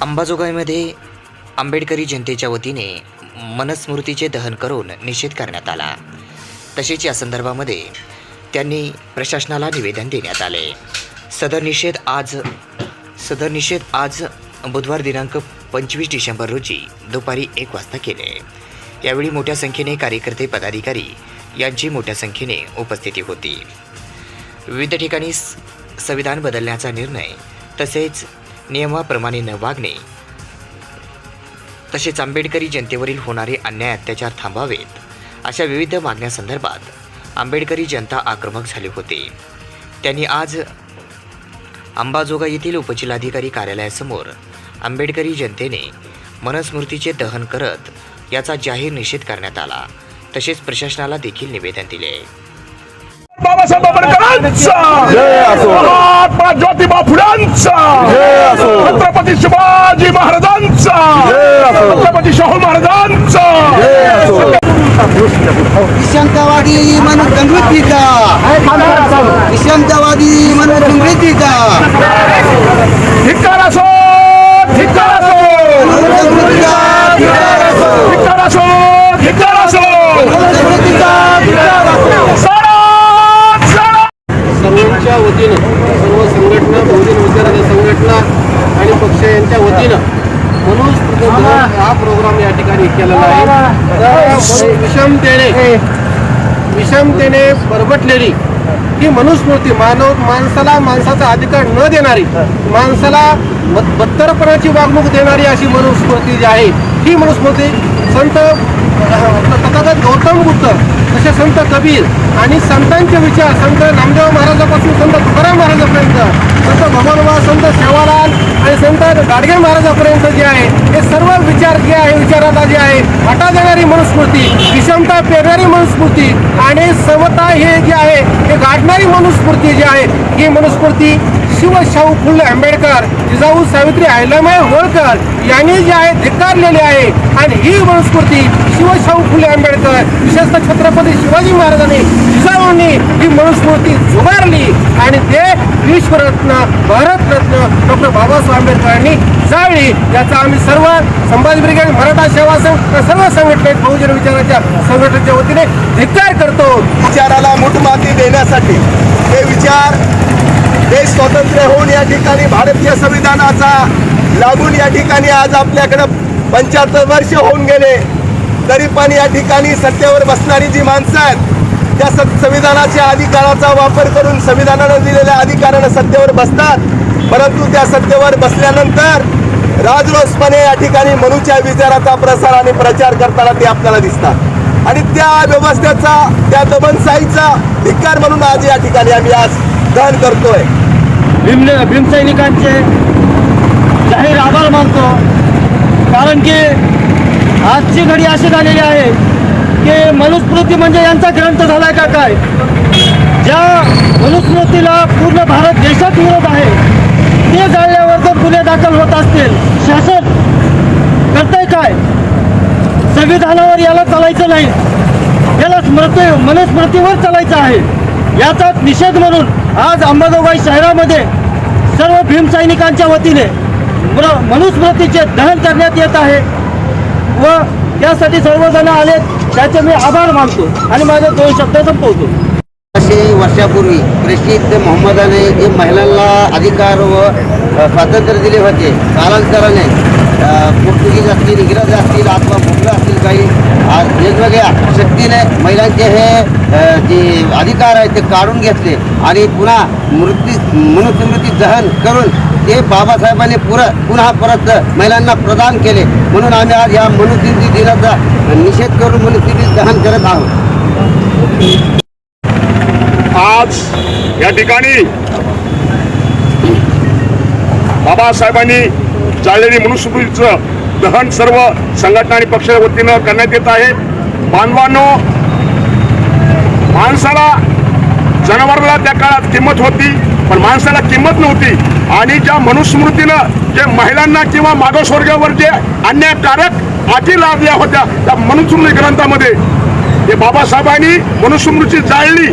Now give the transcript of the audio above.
अंबाजोगाईमध्ये आंबेडकरी जनतेच्या वतीने मनस्मृतीचे दहन करून निषेध करण्यात आला. तसेच या संदर्भामध्ये त्यांनी प्रशासनाला निवेदन देण्यात आले. सदर निषेध आज सदर निषेध आज बुधवार दिनांक पंचवीस डिसेंबर रोजी दुपारी एक वाजता केले. यावेळी मोठ्या संख्येने कार्यकर्ते पदाधिकारी यांची मोठ्या संख्येने उपस्थिती होती. विविध ठिकाणी स- संविधान बदलण्याचा निर्णय तसेच नियमाप्रमाणे न वागणे. तसेच आंबेडकरी जनतेवरील होणारे अन्याय अत्याचार थांबावेत. अशा विविध मागण्यासंदर्भात आंबेडकरी जनता आक्रमक झाली होती. त्यांनी आज अंबाजोगा येथील उपजिल्हाधिकारी कार्यालयासमोर आंबेडकरी जनतेने मनस्मृतीचे दहन करत याचा जाहीर निषेध करण्यात आला. तसेच प्रशासनाला देखील निवेदन दिले. ज्योतिबा फुलांचा जय असो. छत्रपती शिवाजी महाराजांचा जय असो. छत्रपती शाहू महाराजांचा जय असो. विषमतावादी मनोसंवृत्तीचा विषमतावादी मनोसंवृत्तीचा धिक्कार असो धिक्कार असो मनोसंवृत्तीचा धिक्कार असो. धिक्कार असो धिक्कार असो मनोसंवृत्तीचा धिक्कार असो. सारा सारा सर्वांच्या वतीनं सर्व संघटना बहुजन विचाराच्या संघटना आणि पक्ष यांच्या वतीनं मनुस्मृती दिवस हा प्रोग्राम या ठिकाणी केलेला आहे. विषमतेने विषमतेने बरबटलेली ही. मनुस्मृती मानव माणसाला माणसाचा अधिकार न देणारी माणसाला बत्तरपणाची वागणूक देणारी अशी मनुस्मृती जी आहे ही मनुस्मृती संत तथागत गौतम बुद्ध तसे संत कबीर आणि संतांचे विचार संत नामदेव महाराजापासून संत तुकाराम महाराजापर्यंत संत भगवानबा संत सेवालाल तर गाडगे महाराजापर्यंत जे आहे हे सर्व विचार जे आहे विचाराला जे आहे हटा देणारी मनुस्मृती विषमता पेरणारी मनुस्मृती आणि समता हे जे आहे हे गाठणारी मनुस्मृती जी आहे ही मनुस्मृती शिवशाहू फुल आंबेडकर जिजाऊ सावित्री अहिल्यामाई होळकर यांनी जी आहे धिक्कारलेली आहे. आणि ही मनुस्मृती शिवशाहू फुले आंबेडकर विशेषतः छत्रपती शिवाजी महाराजांनी जिजाऊंनी ही मनुस्मृती झुगारली आणि ते विश्वरत्न भारतरत्न डॉक्टर बाबासाहेब आंबेडकरांनी जाळली याचा आम्ही सर्व संभाजी ब्रिगेड मराठा सेवा संघ सर्व संघटनेत बहुजन विचाराच्या संघटनेच्या वतीने धिक्कार करतो. विचाराला मुठमाती देण्यासाठी हे विचार देश स्वतंत्र होऊन या ठिकाणी भारतीय संविधानाचा लागून या ठिकाणी आज आपल्याकडं पंच्याहत्तर वर्ष होऊन गेले. तरी पण या ठिकाणी सत्तेवर बसणारी जी माणसं आहेत त्या संविधानाच्या अधिकाराचा वापर करून संविधानानं दिलेल्या अधिकारानं सत्तेवर बसतात. परंतु त्या सत्तेवर बसल्यानंतर राजरोसपणे या ठिकाणी मनुच्या विचाराचा प्रसार आणि प्रचार करताना ते आपल्याला दिसतात. आणि त्या व्यवस्थेचा त्या दमनशाहीचा धिक्कार म्हणून आज या ठिकाणी आम्ही आज मतदान करतोय. भीम भीमसैनिकांचे जाहीर आभार मानतो. कारण की आजची घडी अशी झालेली आहे की मनुस्मृती म्हणजे यांचा ग्रंथ झालाय का काय? ज्या मनुस्मृतीला पूर्ण भारत देशात विरोध आहे ते जाळल्यावर जर गुन्हे दाखल होत असतील शासन करतंय काय? संविधानावर याला चालायचं नाही. याला स्मृती मनुस्मृतीवर चालायचं आहे. याचाच निषेध म्हणून आज अंबाजोगाई शहरामध्ये सर्व भीमसैनिकांच्या वतीने मनुस्मृतीचे दहन करण्यात येत आहे व त्यासाठी सर्वजण आले त्याचे मी आभार मानतो आणि माझे दोन शब्द संपवतो. असे वर्षापूर्वी प्रसिद्ध मोहम्मदाने जे महिलांना अधिकार व स्वातंत्र्य दिले होते कालांतराने पोर्तुगीज असतील इंग्रज असतील अथवा असतील काही वेगवेगळ्या शक्तीने महिलांचे हे जे अधिकार आहेत ते काढून घेतले आणि पुन्हा मृत्यू मनुस्मृती दहन करून ते बाबासाहेबांनी पुर पुन्हा परत महिलांना प्रदान केले. म्हणून आम्ही आज या मनुस्मृती दिनाचा निषेध करून मनुस्मृती दहन करत आहोत. आज या ठिकाणी बाबासाहेबांनी जाळलेली मनुस्मृतीचं दहन सर्व संघटना आणि पक्षाच्या वतीनं करण्यात येत आहे. बांधवांनो माणसाला जनावराला त्या काळात किंमत होती पण माणसाला किंमत नव्हती. आणि ज्या मनुस्मृतीनं जे महिलांना किंवा मागासवर्गावर जे अन्यायकारक अटी लादल्या होत्या त्या मनुस्मृती ग्रंथामध्ये हे बाबासाहेबांनी मनुस्मृती जाळली.